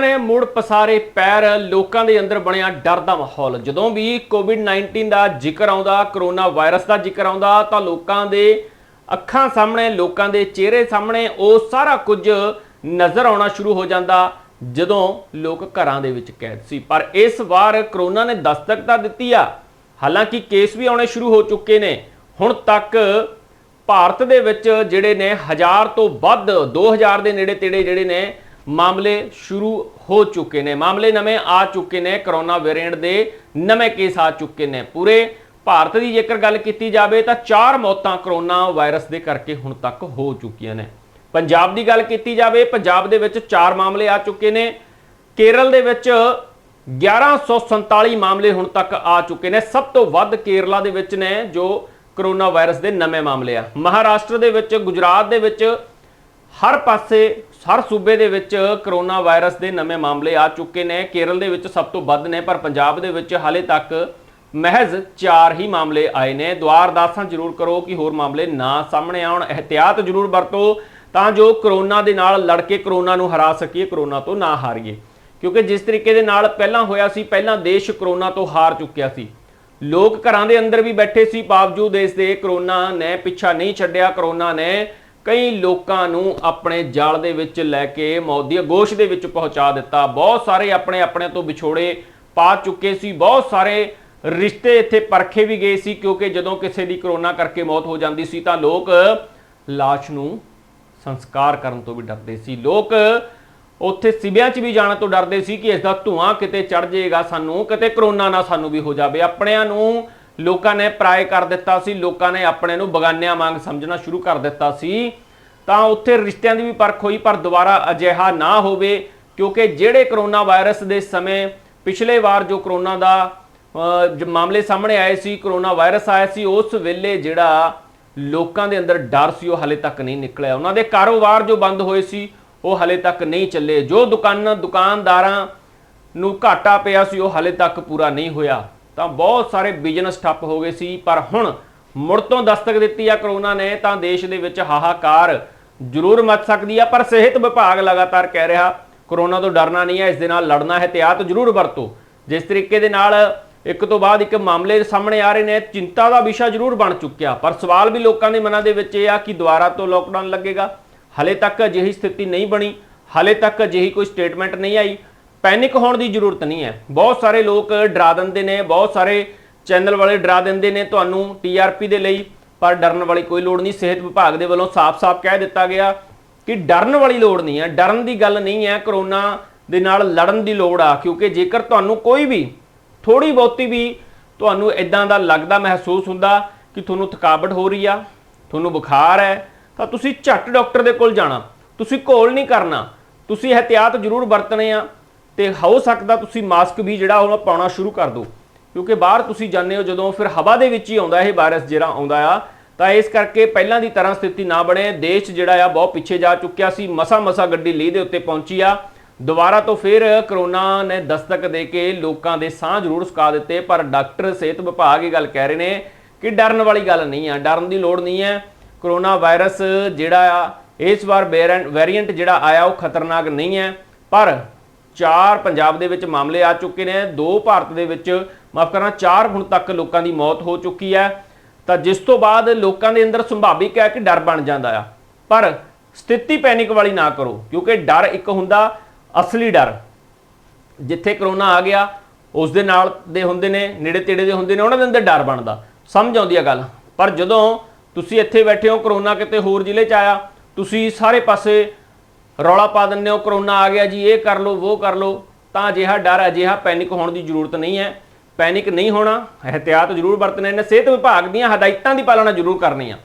ਨੇ ਮੁੜ ਪਸਾਰੇ ਪੈਰ, ਲੋਕਾਂ ਦੇ ਅੰਦਰ ਬਣਿਆ ਡਰ ਦਾ ਮਾਹੌਲ। ਜਦੋਂ ਵੀ ਕੋਵਿਡ-19 ਦਾ ਜ਼ਿਕਰ ਆਉਂਦਾ, ਕਰੋਨਾ ਵਾਇਰਸ ਦਾ ਜ਼ਿਕਰ ਆਉਂਦਾ, ਤਾਂ ਲੋਕਾਂ ਦੇ ਅੱਖਾਂ ਸਾਹਮਣੇ, ਲੋਕਾਂ ਦੇ ਚਿਹਰੇ ਸਾਹਮਣੇ ਉਹ ਸਾਰਾ ਕੁਝ ਨਜ਼ਰ ਆਉਣਾ ਸ਼ੁਰੂ ਹੋ ਜਾਂਦਾ, ਜਦੋਂ ਲੋਕ ਘਰਾਂ ਦੇ ਵਿੱਚ ਕੈਦ ਸੀ। ਪਰ ਇਸ ਵਾਰ ਕਰੋਨਾ ਨੇ ਦਸਤਕ ਤਾਂ ਦਿੱਤੀ ਆ। ਹਾਲਾਂਕਿ ਕੇਸ ਵੀ ਆਉਣੇ ਸ਼ੁਰੂ ਹੋ ਚੁੱਕੇ ਨੇ। ਹੁਣ ਤੱਕ ਭਾਰਤ ਦੇ ਵਿੱਚ ਜਿਹੜੇ ਨੇ ਹਜ਼ਾਰ ਤੋਂ ਵੱਧ 2000 ਦੇ ਨੇੜੇ ਤੇੜੇ ਜਿਹੜੇ ਨੇ ਮਾਮਲੇ ਸ਼ੁਰੂ ਹੋ ਚੁੱਕੇ ਨੇ। ਮਾਮਲੇ ਨਵੇਂ ਆ ਚੁੱਕੇ ਨੇ। ਕਰੋਨਾ ਵੇਰੀਐਂਟ ਦੇ ਨਵੇਂ ਕੇਸ ਆ ਚੁੱਕੇ ਨੇ ਪੂਰੇ। ਭਾਰਤ ਦੀ ਜੇਕਰ ਗੱਲ ਕੀਤੀ ਜਾਵੇ ਤਾਂ ਚਾਰ ਮੌਤਾਂ ਕਰੋਨਾ ਵਾਇਰਸ ਦੇ ਕਰਕੇ ਹੁਣ ਤੱਕ ਹੋ ਚੁੱਕੀਆਂ ਨੇ। ਪੰਜਾਬ ਦੀ ਗੱਲ ਕੀਤੀ ਜਾਵੇ, ਪੰਜਾਬ ਦੇ ਵਿੱਚ ਚਾਰ ਮਾਮਲੇ ਆ ਚੁੱਕੇ ਨੇ। ਕੇਰਲ ਦੇ ਵਿੱਚ 1147 ਮਾਮਲੇ ਹੁਣ ਤੱਕ ਆ ਚੁੱਕੇ ਨੇ। ਸਭ ਤੋਂ ਵੱਧ ਕੇਰਲਾ ਦੇ ਵਿੱਚ ਨੇ ਜੋ ਕਰੋਨਾ ਵਾਇਰਸ ਦੇ ਨਵੇਂ ਮਾਮਲੇ ਆ। ਮਹਾਰਾਸ਼ਟਰ ਦੇ ਵਿੱਚ, ਗੁਜਰਾਤ ਦੇ ਵਿੱਚ ਹਰ ਪਾਸੇ ਹਰ ਸੂਬੇ ਦੇ ਵਿੱਚ ਕਰੋਨਾ ਵਾਇਰਸ ਦੇ ਨਵੇਂ ਮਾਮਲੇ ਆ ਚੁੱਕੇ ਨੇ। ਕੇਰਲ ਦੇ ਵਿੱਚ ਸਭ ਤੋਂ ਵੱਧ ਨੇ, ਪਰ ਪੰਜਾਬ ਦੇ ਵਿੱਚ ਹਾਲੇ ਤੱਕ ਮਹਿਜ਼ 4 ਹੀ ਮਾਮਲੇ ਆਏ ਨੇ। ਦੁਆਰ ਦਾਸਾਂ ਜ਼ਰੂਰ ਕਰੋ ਕਿ ਹੋਰ ਮਾਮਲੇ ਨਾ ਸਾਹਮਣੇ ਆਉਣ। ਇਹਤਿਆਤ ਜ਼ਰੂਰ ਵਰਤੋ ਤਾਂ ਜੋ ਕਰੋਨਾ ਦੇ ਨਾਲ ਲੜ ਕੇ ਕਰੋਨਾ ਨੂੰ ਹਰਾ ਸਕੀਏ, ਕਰੋਨਾ ਤੋਂ ਨਾ ਹਾਰੀਏ। ਕਿਉਂਕਿ ਜਿਸ ਤਰੀਕੇ ਦੇ ਨਾਲ ਪਹਿਲਾਂ ਹੋਇਆ ਸੀ, ਪਹਿਲਾਂ ਦੇਸ਼ ਕਰੋਨਾ ਤੋਂ ਹਾਰ ਚੁੱਕਿਆ ਸੀ। ਲੋਕ ਘਰਾਂ ਦੇ ਅੰਦਰ ਵੀ ਬੈਠੇ ਸੀ, ਬਾਵਜੂਦ ਇਸ ਦੇ ਕਰੋਨਾ ਨੇ ਪਿੱਛਾ ਨਹੀਂ ਛੱਡਿਆ, ਕਰੋਨਾ ਨੇ ਕਈ ਲੋਕਾਂ ਨੂੰ ਆਪਣੇ ਜਾਲ ਦੇ ਵਿੱਚ ਲੈ ਕੇ ਮੌਤ ਦੀ ਗੋਸ਼ ਦੇ ਵਿੱਚ ਪਹੁੰਚਾ ਦਿੱਤਾ। ਬਹੁਤ ਸਾਰੇ ਆਪਣੇ ਆਪਣੇ ਤੋਂ ਵਿਛੋੜੇ ਪਾ ਚੁੱਕੇ ਸੀ। ਬਹੁਤ ਸਾਰੇ ਰਿਸ਼ਤੇ ਇੱਥੇ ਪਰਖੇ ਵੀ ਗਏ ਸੀ ਕਿਉਂਕਿ ਜਦੋਂ ਕਿਸੇ ਦੀ ਕਰੋਨਾ ਕਰਕੇ ਮੌਤ ਹੋ ਜਾਂਦੀ ਸੀ ਤਾਂ ਲੋਕ ਲਾਸ਼ ਨੂੰ ਸੰਸਕਾਰ ਕਰਨ ਤੋਂ ਵੀ ਡਰਦੇ ਸੀ। ਲੋਕ ਉੱਥੇ ਸਿਵਿਆਂ 'ਚ ਵੀ ਜਾਣ ਤੋਂ ਡਰਦੇ ਸੀ ਕਿ ਇਸ ਦਾ ਧੂਆਂ ਕਿਤੇ ਚੜ ਜਾਏਗਾ ਸਾਨੂੰ, ਕਿਤੇ ਕਰੋਨਾ ਨਾ ਸਾਨੂੰ ਵੀ ਹੋ ਜਾਵੇ। ਆਪਣਿਆਂ ਨੂੰ ਲੋਕਾਂ ਨੇ ਪਰਾਏ ਕਰ ਦਿੱਤਾ ਸੀ, ਲੋਕਾਂ ਨੇ ਆਪਣੇ ਨੂੰ ਬਗਾਨਿਆਂ ਵਾਂਗ ਸਮਝਣਾ ਸ਼ੁਰੂ ਕਰ ਦਿੱਤਾ ਸੀ। ਤਾਂ ਉੱਥੇ ਰਿਸ਼ਤਿਆਂ ਦੀ ਵੀ ਪਰਖ ਹੋਈ, ਪਰ ਦੁਬਾਰਾ ਅਜਿਹਾ ਨਾ ਹੋਵੇ, ਕਿਉਂਕਿ ਜਿਹੜੇ ਕਰੋਨਾ ਵਾਇਰਸ ਦੇ ਸਮੇਂ ਪਿਛਲੇ ਵਾਰ ਜੋ ਕਰੋਨਾ ਦਾ ਮਾਮਲੇ ਸਾਹਮਣੇ ਆਏ ਸੀ, ਕਰੋਨਾ ਵਾਇਰਸ ਆਇਆ ਸੀ, ਉਸ ਵੇਲੇ ਜਿਹੜਾ ਲੋਕਾਂ ਦੇ ਅੰਦਰ ਡਰ ਸੀ, ਉਹ ਹਲੇ ਤੱਕ ਨਹੀਂ ਨਿਕਲਿਆ। ਉਹਨਾਂ ਦੇ ਕਾਰੋਬਾਰ ਜੋ ਬੰਦ ਹੋਏ ਸੀ, ਉਹ ਹਲੇ ਤੱਕ ਨਹੀਂ ਚੱਲੇ। ਜੋ ਦੁਕਾਨਾਂ, ਦੁਕਾਨਦਾਰਾਂ ਨੂੰ ਘਾਟਾ ਪਿਆ ਸੀ, ਉਹ ਹਲੇ ਤੱਕ ਪੂਰਾ ਨਹੀਂ ਹੋਇਆ। ਤਾਂ ਬਹੁਤ ਸਾਰੇ ਬਿਜ਼ਨਸ ਠੱਪ ਹੋ ਗਏ ਸੀ, ਪਰ ਹੁਣ ਮੁੜ ਤੋਂ ਦਸਤਕ ਦਿੱਤੀ ਆ ਕਰੋਨਾ ਨੇ, ਤਾਂ ਦੇਸ਼ ਦੇ ਵਿੱਚ ਹਾਹਾਕਾਰ ਜ਼ਰੂਰ ਮਚ ਸਕਦੀ ਆ, ਪਰ ਸਿਹਤ ਵਿਭਾਗ ਲਗਾਤਾਰ ਕਹਿ ਰਿਹਾ, ਕਰੋਨਾ ਤੋਂ ਡਰਨਾ ਨਹੀਂ ਹੈ ਇਸ ਦੇ ਨਾਲ ਲੜਨਾ ਹੈ ਇhtiyਾਤ ਜ਼ਰੂਰ ਵਰਤੋ। ਜਿਸ ਤਰੀਕੇ ਦੇ ਨਾਲ ਇੱਕ ਤੋਂ ਬਾਅਦ ਇੱਕ ਮਾਮਲੇ ਸਾਹਮਣੇ ਆ ਰਹੇ ਨੇ, ਚਿੰਤਾ ਦਾ ਵਿਸ਼ਾ ਜ਼ਰੂਰ ਬਣ ਚੁੱਕਿਆ, ਪਰ ਸਵਾਲ ਵੀ ਲੋਕਾਂ ਦੇ ਮਨਾਂ ਦੇ ਵਿੱਚ ਇਹ ਆ ਕਿ ਦੁਬਾਰਾ ਤੋਂ ਲੋਕਡਾਊਨ ਲੱਗੇਗਾ? ਹਲੇ ਤੱਕ ਅਜਿਹੀ ਸਥਿਤੀ ਨਹੀਂ ਬਣੀ, ਹਲੇ ਤੱਕ ਅਜਿਹੀ ਕੋਈ ਸਟੇਟਮੈਂਟ ਨਹੀਂ ਆਈ। ਪੈਨਿਕ ਹੋਣ ਦੀ ਜ਼ਰੂਰਤ ਨਹੀਂ ਹੈ। ਬਹੁਤ ਸਾਰੇ ਲੋਕ ਡਰਾ ਦਿੰਦੇ ਨੇ, ਬਹੁਤ ਸਾਰੇ ਚੈਨਲ ਵਾਲੇ ਡਰਾ ਦਿੰਦੇ ਨੇ ਤੁਹਾਨੂੰ ਟੀਆਰਪੀ ਦੇ ਲਈ, ਪਰ ਡਰਨ ਵਾਲੀ ਕੋਈ ਲੋੜ ਨਹੀਂ। ਸਿਹਤ ਵਿਭਾਗ ਦੇ ਵੱਲੋਂ ਸਾਫ਼-ਸਾਫ਼ ਕਹਿ ਦਿੱਤਾ ਗਿਆ ਕਿ ਡਰਨ ਵਾਲੀ ਲੋੜ ਨਹੀਂ ਹੈ। ਡਰਨ ਦੀ ਗੱਲ ਨਹੀਂ ਹੈ, ਕਰੋਨਾ ਦੇ ਨਾਲ ਲੜਨ ਦੀ ਲੋੜ ਆ, ਕਿਉਂਕਿ ਜੇਕਰ ਤੁਹਾਨੂੰ ਕੋਈ ਵੀ ਥੋੜੀ ਬਹੁਤੀ ਵੀ ਤੁਹਾਨੂੰ ਇਦਾਂ ਦਾ ਲੱਗਦਾ, ਮਹਿਸੂਸ ਹੁੰਦਾ ਕਿ ਤੁਹਾਨੂੰ ਥਕਾਵਟ ਹੋ ਰਹੀ ਆ, ਤੁਹਾਨੂੰ ਬੁਖਾਰ ਹੈ, ਤਾਂ ਤੁਸੀਂ ਝੱਟ ਡਾਕਟਰ ਦੇ ਕੋਲ ਜਾਣਾ। ਤੁਸੀਂ ਘੋਲ ਨਹੀਂ ਕਰਨਾ। ਤੁਸੀਂ ਇਹਤਿਆਤ ਜ਼ਰੂਰ ਵਰਤਣੇ ਆ। ਤੇ ਹੋ ਸਕਦਾ ਤੁਸੀਂ ਮਾਸਕ ਵੀ ਜਿਹੜਾ ਉਹ ਪਾਉਣਾ ਸ਼ੁਰੂ ਕਰ ਦਿਓ। ਕਿਉਂਕਿ ਬਾਹਰ ਤੁਸੀਂ ਜਾਂਦੇ ਹੋ, ਜਦੋਂ ਫਿਰ ਹਵਾ ਦੇ ਵਿੱਚ ਹੀ ਆਉਂਦਾ ਇਹ ਵਾਇਰਸ ਜਿਹੜਾ ਆਉਂਦਾ ਆ, ਤਾਂ ਇਸ ਕਰਕੇ ਪਹਿਲਾਂ ਦੀ ਤਰ੍ਹਾਂ ਸਥਿਤੀ ਨਾ ਬਣੇ। ਦੇਸ਼ ਜਿਹੜਾ ਆ ਬਹੁਤ ਪਿੱਛੇ ਜਾ ਚੁੱਕਿਆ ਸੀ ਮਸਾ ਮਸਾ ਗੱਡੀ ਲੀਹ ਦੇ ਉੱਤੇ ਪਹੁੰਚੀ ਆ। ਦੁਬਾਰਾ ਤੋਂ ਫਿਰ ਕਰੋਨਾ ਨੇ ਦਸਤਕ ਦੇ ਕੇ ਲੋਕਾਂ ਦੇ ਸਾਹ ਜ਼ਰੂਰ ਸੁਕਾ ਦਿੱਤੇ, ਪਰ ਡਾਕਟਰ, ਸਿਹਤ ਵਿਭਾਗ ਇਹ ਗੱਲ ਕਹਿ ਰਹੇ ਨੇ ਕਿ ਡਰਨ ਵਾਲੀ ਗੱਲ ਨਹੀਂ ਆ, ਡਰਨ ਦੀ ਲੋੜ ਨਹੀਂ ਹੈ। ਕਰੋਨਾ ਵਾਇਰਸ ਜਿਹੜਾ ਆ, ਇਸ ਵਾਰ ਵੇਰੀਐਂਟ ਜਿਹੜਾ ਆਇਆ ਉਹ ਖਤਰਨਾਕ ਨਹੀਂ ਹੈ। ਪਰ ਚਾਰ ਪੰਜਾਬ ਦੇ ਵਿੱਚ ਮਾਮਲੇ ਆ ਚੁੱਕੇ ਨੇ। ਦੋ ਭਾਰਤ ਦੇ ਵਿੱਚ, ਮਾਫ ਕਰਨਾ, ਚਾਰ ਹੁਣ ਤੱਕ ਲੋਕਾਂ ਦੀ ਮੌਤ ਹੋ ਚੁੱਕੀ ਹੈ। ਤਾਂ ਜਿਸ ਤੋਂ ਬਾਅਦ ਲੋਕਾਂ ਦੇ ਅੰਦਰ ਸੰਭਾਵਿਕ ਹੈ ਕਿ ਡਰ ਬਣ ਜਾਂਦਾ ਆ। ਪਰ ਸਥਿਤੀ ਪੈਨਿਕ ਵਾਲੀ ਨਾ ਕਰੋ, ਕਿਉਂਕਿ ਡਰ ਇੱਕ ਹੁੰਦਾ ਅਸਲੀ ਡਰ। ਜਿੱਥੇ ਕਰੋਨਾ ਆ ਗਿਆ, ਉਸ ਦੇ ਨਾਲ ਦੇ ਹੁੰਦੇ ਨੇ, ਨੇੜੇ ਤੇੜੇ ਦੇ ਹੁੰਦੇ ਨੇ, ਉਹਨਾਂ ਦੇ ਅੰਦਰ ਡਰ ਬਣਦਾ। ਸਮਝ ਆਉਂਦੀ ਆ ਗੱਲ। ਪਰ ਜਦੋਂ ਤੁਸੀਂ ਇੱਥੇ ਬੈਠੇ ਹੋ, ਕਰੋਨਾ ਕਿਤੇ ਹੋਰ ਜ਼ਿਲ੍ਹੇ 'ਚ ਆਇਆ, ਤੁਸੀਂ ਸਾਰੇ ਪਾਸੇ ਰੌਲਾ ਪਾ ਦਿੰਦੇ ਹੋ, ਕਰੋਨਾ ਆ ਗਿਆ ਜੀ, ਇਹ ਕਰ ਲਓ, ਉਹ ਕਰ ਲਓ, ਤਾਂ ਅਜਿਹਾ ਡਰ, ਅਜਿਹਾ ਪੈਨਿਕ ਹੋਣ ਦੀ ਜ਼ਰੂਰਤ ਨਹੀਂ ਹੈ। ਪੈਨਿਕ ਨਹੀਂ ਹੋਣਾ, ਇਹਤਿਆਤ ਜ਼ਰੂਰ ਵਰਤਣੇ ਨੇ। ਸਿਹਤ ਵਿਭਾਗ ਦੀਆਂ ਹਦਾਇਤਾਂ ਦੀ ਪਾਲਣਾ ਜ਼ਰੂਰ ਕਰਨੀ ਆ।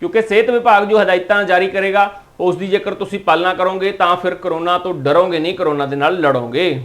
ਕਿਉਂਕਿ ਸਿਹਤ ਵਿਭਾਗ ਜੋ ਹਦਾਇਤਾਂ ਜਾਰੀ ਕਰੇਗਾ, ਉਸ ਦੀ ਜੇਕਰ ਤੁਸੀਂ ਪਾਲਣਾ ਕਰੋਗੇ, ਤਾਂ ਫਿਰ ਕਰੋਨਾ ਤੋਂ ਡਰੋਗੇ ਨਹੀਂ, ਕਰੋਨਾ ਦੇ ਨਾਲ ਲੜੋਗੇ।